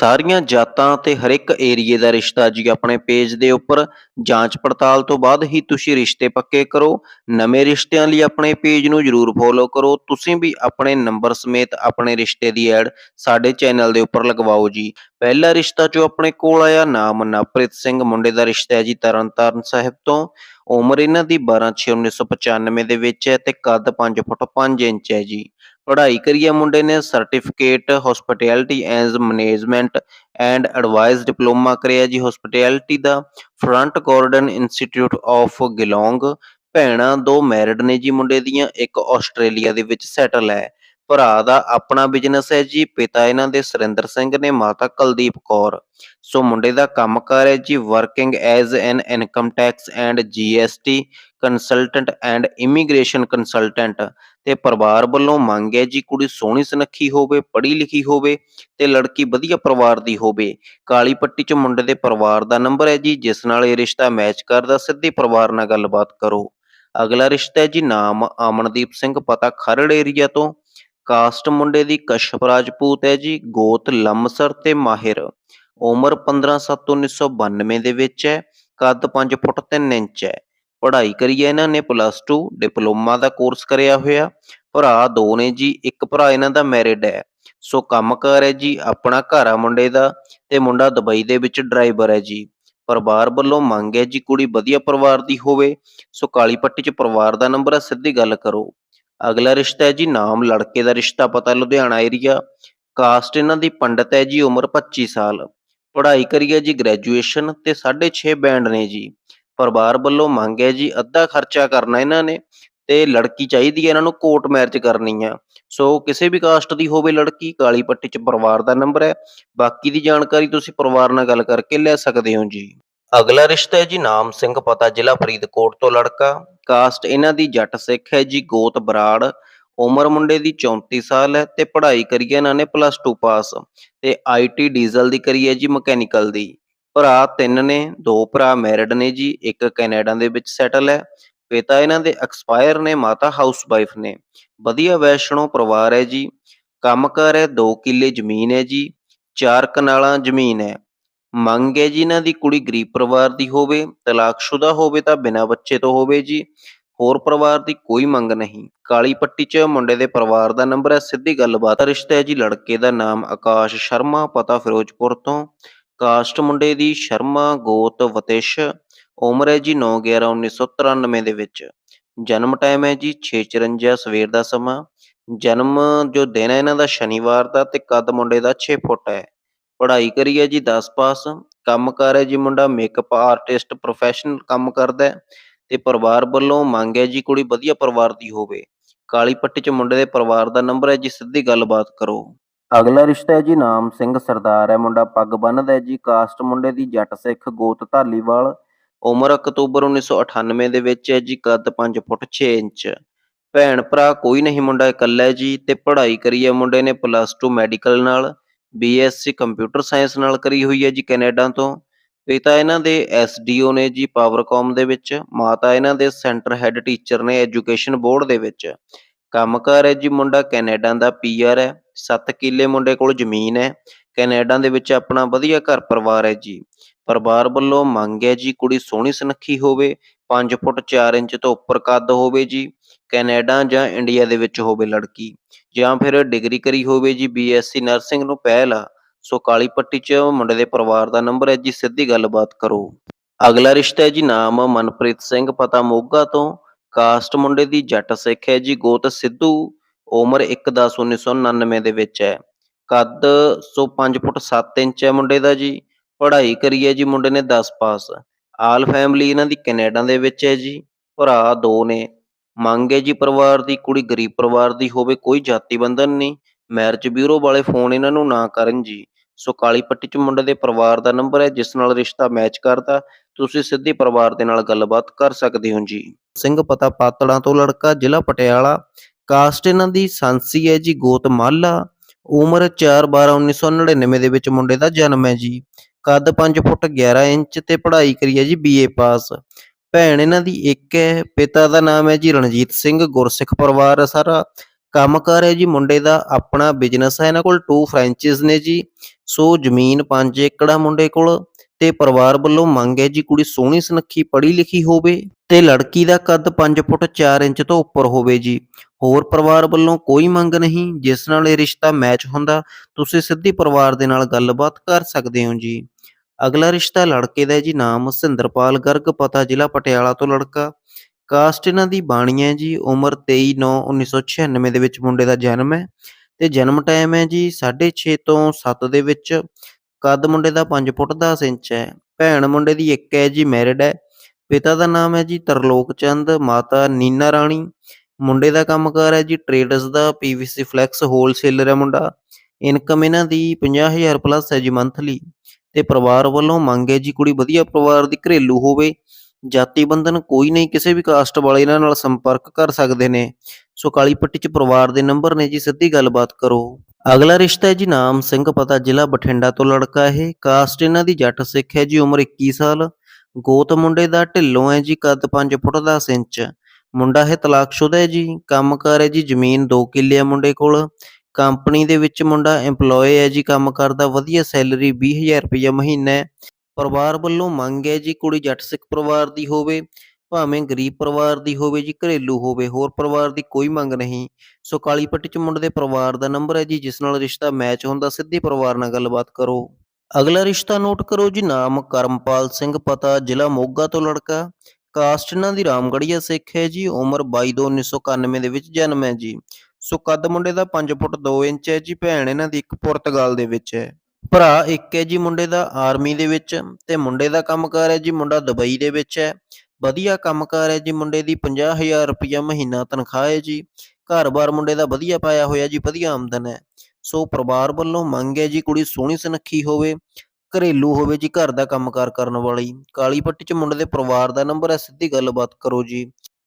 ਸਾਰੀਆਂ ਜਾਤਾਂ ਤੇ ਹਰ ਇੱਕ ਏਰੀਏ ਦਾ ਰਿਸ਼ਤਾ ਜੀ ਆਪਣੇ ਪੇਜ ਦੇ ਉੱਪਰ। ਜਾਂਚ ਪੜਤਾਲ ਤੋਂ ਬਾਅਦ ਹੀ ਤੁਸੀਂ ਰਿਸ਼ਤੇ ਪੱਕੇ ਕਰੋ। ਨਵੇਂ ਰਿਸ਼ਤਿਆਂ ਲਈ ਆਪਣੇ ਪੇਜ ਨੂੰ ਜਰੂਰ ਫੋਲੋ ਕਰੋ। ਤੁਸੀਂ ਵੀ ਆਪਣੇ ਨੰਬਰ ਸਮੇਤ ਆਪਣੇ ਰਿਸ਼ਤੇ ਦੀ ਐਡ ਸਾਡੇ ਚੈਨਲ ਦੇ ਉੱਪਰ ਲਗਵਾਓ ਜੀ। ਪਹਿਲਾ ਰਿਸ਼ਤਾ ਜੋ ਆਪਣੇ ਕੋਲ ਆਇਆ, ਨਾਮ ਨਵਪ੍ਰੀਤ ਸਿੰਘ, ਮੁੰਡੇ ਦਾ ਰਿਸ਼ਤਾ ਹੈ ਜੀ ਤਰਨਤਾਰਨ ਸਾਹਿਬ ਤੋਂ। ਉਮਰ ਇਹਨਾਂ ਦੀ 12/6/1995 ਦੇ ਵਿੱਚ ਹੈ ਤੇ ਕੱਦ 5 ਫੁੱਟ 5 ਇੰਚ ਹੈ ਜੀ। ਪੜ੍ਹਾਈ ਕਰੀ ਹੈ ਮੁੰਡੇ ਨੇ certificate hospitality as management and advice diploma ਕਰਿਆ ਜੀ hospitality the front Gordon institute of Geelong ਭੈਣਾਂ ਦੋ ਮੈਰਿਡ ਨੇ ਜੀ ਮੁੰਡੇ ਦੀਆਂ, ਇੱਕ ਆਸਟ੍ਰੇਲੀਆ ਦੇ ਵਿੱਚ ਸੈਟਲ ਹੈ। ਭਰਾ ਦਾ ਆਪਣਾ ਬਿਜ਼ਨਸ ਹੈ ਜੀ, ਪਿਤਾ ਇਹਨਾਂ ਦੇ ਸੁਰਿੰਦਰ ਸਿੰਘ ਨੇ ਮਾਤਾ ਕੁਲਦੀਪ ਕੌਰ। ਸੋ ਮੁੰਡੇ ਦਾ ਕੰਮਕਾਰ ਹੈ ਜੀ working as an income tax and GST consultant and immigration consultant ਤੇ ਪਰਿਵਾਰ ਵੱਲੋਂ ਮੰਗ ਹੈ ਜੀ, ਕੁੜੀ ਸੋਹਣੀ ਸੁਨੱਖੀ ਹੋਵੇ, ਪੜ੍ਹੀ ਲਿਖੀ ਹੋਵੇ ਤੇ ਲੜਕੀ ਵਧੀਆ ਪਰਿਵਾਰ ਦੀ ਹੋਵੇ। ਕਾਲੀ ਪੱਟੀ 'ਚ ਮੁੰਡੇ ਦੇ ਪਰਿਵਾਰ ਦਾ ਨੰਬਰ ਹੈ ਜੀ, ਜਿਸ ਨਾਲ ਇਹ ਰਿਸ਼ਤਾ ਮੈਚ ਕਰਦਾ, ਸਿੱਧੇ ਪਰਿਵਾਰ ਨਾਲ ਗੱਲਬਾਤ ਕਰੋ। ਅਗਲਾ ਰਿਸ਼ਤਾ ਹੈ ਜੀ, ਨਾਮ ਅਮਨਦੀਪ ਸਿੰਘ, ਪਤਾ ਖਰੜ ਏਰੀਆ ਤੋਂ। ਕਾਸਟ ਮੁੰਡੇ ਦੀ ਕਸ਼ਪ ਰਾਜਪੂਤ ਹੈ ਜੀ, ਗੋਤ ਲੰਮਸਰ ਤੇ ਮਾਹਿਰ। ਉਮਰ 15/7/1992 ਦੇ ਵਿੱਚ ਹੈ, ਕੱਦ 5 ਫੁੱਟ 3 ਇੰਚ ਹੈ। ਪੜ੍ਹਾਈ ਕਰੀ ਹੈ ਇਹਨਾਂ ਨੇ, ਪਲੱਸ 2 ਡਿਪਲੋਮਾ ਦਾ ਕੋਰਸ ਕਰਿਆ ਹੋਇਆ। ਭਰਾ ਦੋ ਨੇ ਜੀ, ਇੱਕ ਭਰਾ ਇਹਨਾਂ ਦਾ ਮੈਰਿਡ ਹੈ। ਸੋ ਕੰਮ ਕੰਮਕਾਰ ਹੈ ਜੀ, ਆਪਣਾ ਘਰ ਆ ਮੁੰਡੇ ਦਾ ਤੇ ਮੁੰਡਾ ਦੁਬਈ ਦੇ ਵਿੱਚ ਡਰਾਈਵਰ ਹੈ ਜੀ। ਪਰਿਵਾਰ ਵੱਲੋਂ ਮੰਗ ਹੈ ਜੀ, ਕੁੜੀ ਵਧੀਆ ਪਰਿਵਾਰ ਦੀ ਹੋਵੇ। ਸੋ ਕਾਲੀ ਪੱਟੀ 'ਚ ਪਰਿਵਾਰ ਦਾ ਨੰਬਰ ਹੈ, ਸਿੱਧੀ ਗੱਲ ਕਰੋ। ਅਗਲਾ ਰਿਸ਼ਤਾ ਹੈ ਜੀ ਨਾਮ, ਲੜਕੇ ਦਾ ਰਿਸ਼ਤਾ ਪਤਾ, ਲੁਧਿਆਣਾ ਏਰੀਆ ਕਾਸਟ ਇਹਨਾਂ ਦੀ ਪੰਡਤ ਹੈ ਜੀ, ਉਮਰ 25 ਸਾਲ। ਪੜ੍ਹਾਈ ਕਰੀ ਹੈ ਜੀ ਗ੍ਰੈਜੂਏਸ਼ਨ ਤੇ 6.5 ਬੈਂਡ ਨੇ ਜੀ। ਪਰਿਵਾਰ ਵੱਲੋਂ ਮੰਗ ਹੈ ਜੀ, ਅੱਧਾ ਖਰਚਾ ਕਰਨਾ ਇਹਨਾਂ ਨੇ ਤੇ ਲੜਕੀ ਚਾਹੀਦੀ ਹੈ ਇਹਨਾਂ ਨੂੰ ਕੋਰਟ ਮੈਰਿਜ ਕਰਨੀ ਆ। ਸੋ ਕਿਸੇ ਵੀ ਕਾਸਟ ਦੀ ਹੋਵੇ ਲੜਕੀ, ਕਾਲੀ ਪੱਟੀ 'ਚ ਪਰਿਵਾਰ ਦਾ ਨੰਬਰ ਹੈ। ਬਾਕੀ ਦੀ ਜਾਣਕਾਰੀ ਤੁਸੀਂ ਪਰਿਵਾਰ ਨਾਲ ਗੱਲ ਕਰਕੇ ਲੈ ਸਕਦੇ ਹੋ ਜੀ। ਅਗਲਾ ਰਿਸ਼ਤਾ ਹੈ ਜੀ, ਨਾਮ ਸਿੰਘ ਪਤਾ, ਜ਼ਿਲ੍ਹਾ ਫਰੀਦਕੋਟ ਤੋਂ ਲੜਕਾ। ਕਾਸਟ ਇਹਨਾਂ ਦੀ ਜੱਟ ਸਿੱਖ ਹੈ ਜੀ, ਗੋਤ ਬਰਾੜ, ਉਮਰ ਮੁੰਡੇ ਦੀ 34 ਸਾਲ ਹੈ ਤੇ ਪੜ੍ਹਾਈ ਕਰੀ ਹੈ ਇਹਨਾਂ ਨੇ ਪਲੱਸ 2 ਪਾਸ ਤੇ ਆਈਟੀ ਡੀਜ਼ਲ ਦੀ ਕਰੀ ਹੈ ਜੀ, ਮਕੈਨੀਕਲ ਦੀ। ਭਰਾ ਤਿੰਨ ਨੇ, ਦੋ ਭਰਾ ਮੈਰਿਡ ਨੇ ਜੀ, ਇੱਕ ਕੈਨੇਡਾ ਦੇ ਵਿੱਚ ਸੈਟਲ ਹੈ। ਪਿਤਾ ਇਹਨਾਂ ਦੇ ਐਕਸਪਾਇਰ ਨੇ, ਮਾਤਾ ਹਾਊਸ ਵਾਈਫ ਨੇ। ਵਧੀਆ ਵੈਸ਼ਨੋ ਪਰਿਵਾਰ ਹੈ ਜੀ, ਕੰਮ ਕੰਮਕਾਰ ਹੈ 2 ਕਿੱਲੇ ਜ਼ਮੀਨ ਹੈ ਜੀ, ਚਾਰ ਕਨਾਲਾਂ ਜ਼ਮੀਨ ਹੈ। ਮੰਗ ਹੈ ਜੀ ਇਹਨਾਂ ਦੀ, ਕੁੜੀ ਗਰੀਬ ਪਰਿਵਾਰ ਦੀ ਹੋਵੇ, ਤਲਾਕਸ਼ੁਦਾ ਹੋਵੇ ਤਾਂ ਬਿਨਾਂ ਬੱਚੇ ਤੋਂ ਹੋਵੇ ਜੀ, ਹੋਰ ਪਰਿਵਾਰ ਦੀ ਕੋਈ ਮੰਗ ਨਹੀਂ। ਕਾਲੀ ਪੱਟੀ 'ਚ ਮੁੰਡੇ ਦੇ ਪਰਿਵਾਰ ਦਾ ਨੰਬਰ ਹੈ, ਸਿੱਧੀ ਗੱਲਬਾਤ। ਰਿਸ਼ਤਾ ਹੈ ਜੀ, ਲੜਕੇ ਦਾ ਨਾਮ ਆਕਾਸ਼ ਸ਼ਰਮਾ, ਪਤਾ ਫਿਰੋਜ਼ਪੁਰ ਤੋਂ। ਕਾਸਟ ਮੁੰਡੇ ਦੀ ਸ਼ਰਮਾ, ਗੋਤ, ਵਤਿਸ਼, ਉਮਰ ਹੈ ਜੀ 9/11/1993 ਦੇ ਵਿੱਚ। ਜਨਮ ਟਾਈਮ ਹੈ ਜੀ 6:54 ਸਵੇਰ ਦਾ ਸਮਾਂ। ਜਨਮ ਜੋ ਦਿਨ ਹੈ ਇਹਨਾਂ ਦਾ, ਸ਼ਨੀਵਾਰ ਦਾ ਤੇ ਕੱਦ ਮੁੰਡੇ ਦਾ 6 ਫੁੱਟ ਹੈ। ਪੜ੍ਹਾਈ ਕਰੀ ਹੈ ਜੀ 10 ਪਾਸ। ਕੰਮ ਕਰ ਹੈ ਜੀ ਮੁੰਡਾ ਮੇਕਅਪ ਆਰਟਿਸਟ ਪ੍ਰੋਫੈਸ਼ਨਲ ਕੰਮ ਕਰਦਾ ਹੈ ਤੇ ਪਰਿਵਾਰ ਵੱਲੋਂ ਮੰਗ ਹੈ ਜੀ ਕੁੜੀ ਵਧੀਆ ਪਰਿਵਾਰ ਦੀ ਹੋਵੇ। ਕਾਲੀ ਪੱਟੀ 'ਚ ਮੁੰਡੇ ਦੇ ਪਰਿਵਾਰ ਦਾ ਨੰਬਰ ਹੈ ਜੀ, ਸਿੱਧੀ ਗੱਲਬਾਤ ਕਰੋ। ਅਗਲਾ ਰਿਸ਼ਤਾ ਹੈ ਜੀ, ਨਾਮ ਸਿੰਘ ਸਰਦਾਰ ਹੈ, ਮੁੰਡਾ ਪੱਗ ਬੰਨਦਾ ਹੈ ਜੀ। ਕਾਸਟ ਮੁੰਡੇ ਦੀ ਜੱਟ ਸਿੱਖ ਗੋਤ ਧਾਲੀਵਾਲ। ਉਮਰ ਅਕਤੂਬਰ 1998 ਦੇ ਵਿੱਚ ਹੈ ਜੀ, ਕੱਦ 5 ਫੁੱਟ 6 ਇੰਚ। ਭੈਣ ਭਰਾ ਕੋਈ ਨਹੀਂ ਮੁੰਡਾ ਇਕੱਲਾ ਹੈ ਜੀ ਤੇ ਪੜ੍ਹਾਈ ਕਰੀ ਹੈ ਮੁੰਡੇ ਨੇ ਪਲੱਸ 2 ਮੈਡੀਕਲ ਨਾਲ। ਬੀਐਸਸੀ ਕੰਪਿਊਟਰ ਸਾਇੰਸ ਨਾਲ ਕਰੀ ਹੋਈ ਹੈ ਜੀ ਕੈਨੇਡਾ ਤੋਂ। ਪਿਤਾ ਇਹਨਾਂ ਦੇ ਐਸਡੀਓ ਨੇ ਜੀ ਪਾਵਰਕਾਮ ਦੇ ਵਿੱਚ, ਮਾਤਾ ਇਹਨਾਂ ਦੇ ਸੈਂਟਰ ਹੈੱਡ ਟੀਚਰ ਨੇ ਐਜੂਕੇਸ਼ਨ ਬੋਰਡ ਦੇ ਵਿੱਚ। ਕੰਮਕਾਰ ਹੈ ਜੀ ਮੁੰਡਾ ਕੈਨੇਡਾ ਦਾ ਪੀਆਰ ਹੈ। 7 ਕਿੱਲੇ ਮੁੰਡੇ ਕੋਲ ਜ਼ਮੀਨ ਹੈ। ਕੈਨੇਡਾ ਦੇ ਵਿੱਚ ਆਪਣਾ ਵਧੀਆ ਘਰ ਪਰਿਵਾਰ ਹੈ ਜੀ। ਪਰਿਵਾਰ ਵੱਲੋਂ ਮੰਗ ਹੈ ਜੀ, ਕੁੜੀ ਸੋਹਣੀ ਸੁਨੱਖੀ ਹੋਵੇ 5 ਫੁੱਟ 4 ਇੰਚ ਤੋਂ ਉੱਪਰ ਕੱਦ ਹੋਵੇ ਜੀ, ਕੈਨੇਡਾ ਜਾਂ ਇੰਡੀਆ ਦੇ ਵਿੱਚ ਹੋਵੇ ਲੜਕੀ, ਜਾਂ ਫਿਰ ਡਿਗਰੀ ਕਰੀ ਹੋਵੇ ਜੀ, ਬੀਐਸਸੀ ਨਰਸਿੰਗ ਨੂੰ ਪਹਿਲ ਆ, ਸੋ ਕਾਲੀ ਪੱਟੀ 'ਚ ਮੁੰਡੇ ਦੇ ਪਰਿਵਾਰ ਦਾ ਨੰਬਰ ਹੈ ਜੀ, ਸਿੱਧੀ ਗੱਲਬਾਤ ਕਰੋ। ਅਗਲਾ ਰਿਸ਼ਤਾ ਹੈ ਜੀ, ਨਾਮ ਮਨਪ੍ਰੀਤ ਸਿੰਘ ਪਤਾ ਮੋਗਾ ਤੋਂ, ਕਾਸਟ ਮੁੰਡੇ ਦੀ ਜੱਟ ਸਿੱਖ ਹੈ ਜੀ, ਗੋਤ ਸਿੱਧੂ, ਉਮਰ 1/10/1999 ਦੇ ਵਿੱਚ ਹੈ। ਕੱਦ ਸੋ 5 ਫੁੱਟ 7 ਇੰਚ ਹੈ ਮੁੰਡੇ ਦਾ ਜੀ ਪੜ੍ਹਾਈ ਕਰੀ ਹੈ ਜੀ, ਮੁੰਡੇ ਨੇ 10 ਪਾਸ। ਆਲ ਫੈਮਿਲੀ ਇਹਨਾਂ ਦੀ ਕੈਨੇਡਾ ਦੇ ਵਿੱਚ ਹੈ ਜੀ, ਭਰਾ ਦੋ ਨੇ। ਮੰਗ ਹੈ ਜੀ ਪਰਿਵਾਰ ਦੀ, ਕੁੜੀ ਗਰੀਬ ਪਰਿਵਾਰ ਦੀ ਹੋਵੇ, ਕੋਈ ਜਾਤੀ ਬੰਧਨ ਨਹੀਂ। ਮੈਰਿਜ ਬਿਊਰੋ ਵਾਲੇ ਫੋਨ ਇਹਨਾਂ ਨੂੰ ਨਾ ਕਰਨ ਜੀ। ਸੋ ਕਾਲੀ ਪੱਟੀ 'ਚ ਮੁੰਡੇ ਦੇ ਪਰਿਵਾਰ ਦਾ ਨੰਬਰ ਹੈ, ਜਿਸ ਨਾਲ ਰਿਸ਼ਤਾ ਮੈਚ ਕਰਦਾ। ਤੁਸੀਂ ਸਿੱਧੀ ਪਰਿਵਾਰ ਦੇ ਨਾਲ ਗੱਲਬਾਤ ਕਰ ਸਕਦੇ ਹੋ ਜੀ। ਸਿੰਘ ਪਤਾ ਪਾਤੜਾਂ ਤੋਂ ਲੜਕਾ, ਜ਼ਿਲ੍ਹਾ ਪਟਿਆਲਾ। ਕਾਸਟ ਇਹਨਾਂ ਦੀ ਸਾਂਸੀ ਹੈ ਜੀ ਗੋਤ ਮਾਲਾ ਉਮਰ 4/12/1999 ਦੇ ਵਿੱਚ ਮੁੰਡੇ ਦਾ ਜਨਮ ਹੈ ਜੀ। ਕੱਦ 5 ਫੁੱਟ 11 ਇੰਚ ਤੇ ਪੜ੍ਹਾਈ ਕਰੀ ਹੈ ਜੀ ਬੀਏ ਪਾਸ। ਭੈਣ ਇਹਨਾਂ ਦੀ ਇੱਕ ਹੈ, ਪਿਤਾ ਦਾ ਨਾਮ ਹੈ ਜੀ ਰਣਜੀਤ ਸਿੰਘ, ਗੁਰਸਿੱਖ ਪਰਿਵਾਰ ਹੈ ਸਾਰਾ। ਕੰਮਕਾਰ ਹੈ ਜੀ ਮੁੰਡੇ ਦਾ, ਆਪਣਾ ਬਿਜ਼ਨਸ ਹੈ ਇਹਨਾਂ ਕੋਲ 2 ਫਰੈਂਚਾਈਜ਼ ਨੇ ਜੀ। ਸੋ ਜ਼ਮੀਨ 5 ਏਕੜ ਆ ਮੁੰਡੇ ਕੋਲ ਤੇ ਪਰਿਵਾਰ ਵੱਲੋਂ ਮੰਗ ਹੈ ਜੀ ਕੁੜੀ ਸੋਹਣੀ ਸੁਨੱਖੀ ਪੜ੍ਹੀ ਲਿਖੀ ਹੋਵੇ ਤੇ ਲੜਕੀ ਦਾ ਕੱਦ 5 ਫੁੱਟ 4 ਇੰਚ ਤੋਂ ਉੱਪਰ ਹੋਵੇ ਜੀ। ਹੋਰ ਪਰਿਵਾਰ ਵੱਲੋਂ ਕੋਈ ਮੰਗ ਨਹੀਂ, ਜਿਸ ਨਾਲ ਇਹ ਰਿਸ਼ਤਾ ਮੈਚ ਹੁੰਦਾ, ਤੁਸੀਂ ਸਿੱਧੀ ਪਰਿਵਾਰ ਦੇ ਨਾਲ ਗੱਲਬਾਤ ਕਰ ਸਕਦੇ ਹੋ ਜੀ। ਅਗਲਾ ਰਿਸ਼ਤਾ ਲੜਕੇ ਦਾ ਜੀ, ਨਾਮ ਸਿੰਦਰਪਾਲ ਗਰਗ, ਪਤਾ ਜ਼ਿਲ੍ਹਾ ਪਟਿਆਲਾ ਤੋਂ ਲੜਕਾ। ਕਾਸਟ ਇਹਨਾਂ ਦੀ ਬਾਣੀ ਹੈ ਜੀ, ਉਮਰ 23/9/1996 ਦੇ ਵਿੱਚ ਮੁੰਡੇ ਦਾ ਜਨਮ ਹੈ। ਤੇ ਜਨਮ ਟਾਈਮ ਹੈ ਜੀ 6.5 ਤੋਂ 7 ਦੇ ਵਿੱਚ। ਕੱਦ ਮੁੰਡੇ ਦਾ 5 ਫੁੱਟ 10 ਇੰਚ ਹੈ। ਭੈਣ ਮੁੰਡੇ ਦੀ ਇੱਕ ਹੈ ਜੀ ਮੈਰਿਡ ਹੈ। ਪਿਤਾ ਦਾ ਨਾਮ ਹੈ ਜੀ ਤਰਲੋਕ ਚੰਦ, ਮਾਤਾ ਨੀਨਾ ਰਾਣੀ। ਮੁੰਡੇ ਦਾ ਕੰਮਕਾਰ ਹੈ ਜੀ ਟ੍ਰੇਡਰਸ ਦਾ ਪੀਵੀਸੀ ਫਲੈਕਸ ਹੋਲਸੇਲਰ ਹੈ ਮੁੰਡਾ। ਇਨਕਮ ਇਹਨਾਂ ਦੀ 50000 ਪਲੱਸ ਹੈ ਜੀ ਮੰਥਲੀ ਤੇ ਪਰਿਵਾਰ ਵੱਲੋਂ ਮੰਗ ਹੈ ਜੀ ਕੁੜੀ ਵਧੀਆ ਪਰਿਵਾਰ ਦੀ ਘਰੇਲੂ ਹੋਵੇ। ਜਾਤੀ ਬੰਧਨ ਕੋਈ ਨਹੀਂ, ਕਿਸੇ ਵੀ ਕਾਸਟ ਵਾਲੇ ਇਹਨਾਂ ਨਾਲ ਸੰਪਰਕ ਕਰ ਸਕਦੇ ਨੇ। ਸੋ ਕਾਲੀ ਪੱਟੀ ਚ ਪਰਿਵਾਰ ਦੇ ਨੰਬਰ ਨੇ ਜੀ, ਸਿੱਧੀ ਗੱਲਬਾਤ ਕਰੋ। ਅਗਲਾ ਰਿਸ਼ਤਾ ਹੈ ਜੀ, ਨਾਮ ਸਿੰਘ ਪਤਾ, ਜ਼ਿਲ੍ਹਾ ਬਠਿੰਡਾ ਤੋਂ ਲੜਕਾ ਇਹ। ਕਾਸਟ ਇਹਨਾਂ ਦੀ ਜੱਟ ਸਿੱਖ ਹੈ ਜੀ, ਉਮਰ 21 ਸਾਲ। ਗੋਤ ਮੁੰਡੇ ਦਾ ਢਿੱਲੋਂ ਹੈ ਜੀ, ਕੱਦ 5 ਫੁੱਟ 10 ਇੰਚ। ਮੁੰਡਾ ਹੈ ਤਲਾਕਸ਼ੁਦਾ ਹੈ ਜੀ ਕੰਮਕਾਰ ਹੈ ਜੀ, ਜ਼ਮੀਨ 2 ਕਿੱਲੇ ਆ ਮੁੰਡੇ ਕੋਲ। ਕੰਪਨੀ ਦੇ ਵਿੱਚ ਮੁੰਡਾ EMPLOYE ਹੈ ਜੀ, ਕੰਮ ਕਰਦਾ ਵਧੀਆ ਸੈਲਰੀ 20000 ਰੁਪਏ ਮਹੀਨਾ ਹੈ। ਪਰਿਵਾਰ ਵੱਲੋਂ ਮੰਗ ਹੈ ਜੀ, ਕੁੜੀ ਜੱਟ ਸਿੱਖ ਪਰਿਵਾਰ ਦੀ ਹੋਵੇ, ਭਾਵੇਂ ਗਰੀਬ ਪਰਿਵਾਰ ਦੀ ਹੋਵੇ ਜੀ, ਘਰੇਲੂ ਹੋਵੇ, ਹੋਰ ਪਰਿਵਾਰ ਦੀ ਕੋਈ ਮੰਗ ਨਹੀਂ। ਸੋ ਕਾਲੀ ਪੱਟੀ ਚ ਮੁੰਡੇ ਦੇ ਪਰਿਵਾਰ ਦਾ ਨੰਬਰ ਹੈ ਜੀ, ਜਿਸ ਨਾਲ ਰਿਸ਼ਤਾ ਮੈਚ ਹੁੰਦਾ, ਸਿੱਧੇ ਪਰਿਵਾਰ ਨਾਲ ਗੱਲਬਾਤ ਕਰੋ। ਅਗਲਾ ਰਿਸ਼ਤਾ ਨੋਟ ਕਰੋ ਜੀ, ਨਾਮ ਕਰਮਪਾਲ ਸਿੰਘ, ਪਤਾ ਜ਼ਿਲ੍ਹਾ ਮੋਗਾ ਤੋਂ ਲੜਕਾ। ਕਾਸਟ ਇਹਨਾਂ ਦੀ ਰਾਮਗੜੀਆ ਸਿੱਖ ਹੈ ਜੀ, ਉਮਰ 22/1991 ਦੇ ਵਿੱਚ ਜਨਮ ਹੈ ਜੀ। ਸੋ ਕੱਦ ਮੁੰਡੇ ਦਾ 5 ਫੁੱਟ 2 ਇੰਚ ਹੈ ਜੀ, ਭੈਣ ਇਹਨਾਂ ਦੀ ਇੱਕ ਪੁਰਤਗਾਲ ਦੇ ਵਿੱਚ ਹੈ। ਭਰਾ ਇੱਕ ਹੈ ਜੀ ਮੁੰਡੇ ਦਾ ਆਰਮੀ ਦੇ ਵਿੱਚ ਤੇ ਮੁੰਡੇ ਦਾ ਕੰਮਕਾਰ ਹੈ ਜੀ ਮੁੰਡਾ ਦੁਬਈ ਦੇ ਵਿੱਚ ਹੈ। ਵਧੀਆ ਕੰਮਕਾਰ ਹੈ ਜੀ ਮੁੰਡੇ ਦੀ 50000 ਰੁਪਇਆ ਮਹੀਨਾ ਤਨਖਾਹ ਹੈ ਜੀ। ਘਰ-ਬਾਰ ਮੁੰਡੇ ਦਾ ਵਧੀਆ ਪਾਇਆ ਹੋਇਆ ਜੀ, ਵਧੀਆ ਆਮਦਨ ਹੈ। ਸੋ ਪਰਿਵਾਰ ਵੱਲੋਂ ਮੰਗ ਹੈ ਜੀ ਕੁੜੀ ਸੋਹਣੀ ਸੁਨੱਖੀ ਹੋਵੇ। ਘਰੇਲੂ ਹੋਵੇ ਜੀ, ਘਰ ਦਾ ਕੰਮਕਾਰ ਕਰਨ ਵਾਲੀ, ਕਾਲੀ ਪੱਟੀ ਚ ਮੁੰਡੇ ਦੇ ਪਰਿਵਾਰ ਦਾ ਨੰਬਰ ਹੈ, ਸਿੱਧੀ ਗੱਲਬਾਤ ਕਰੋ ਜੀ।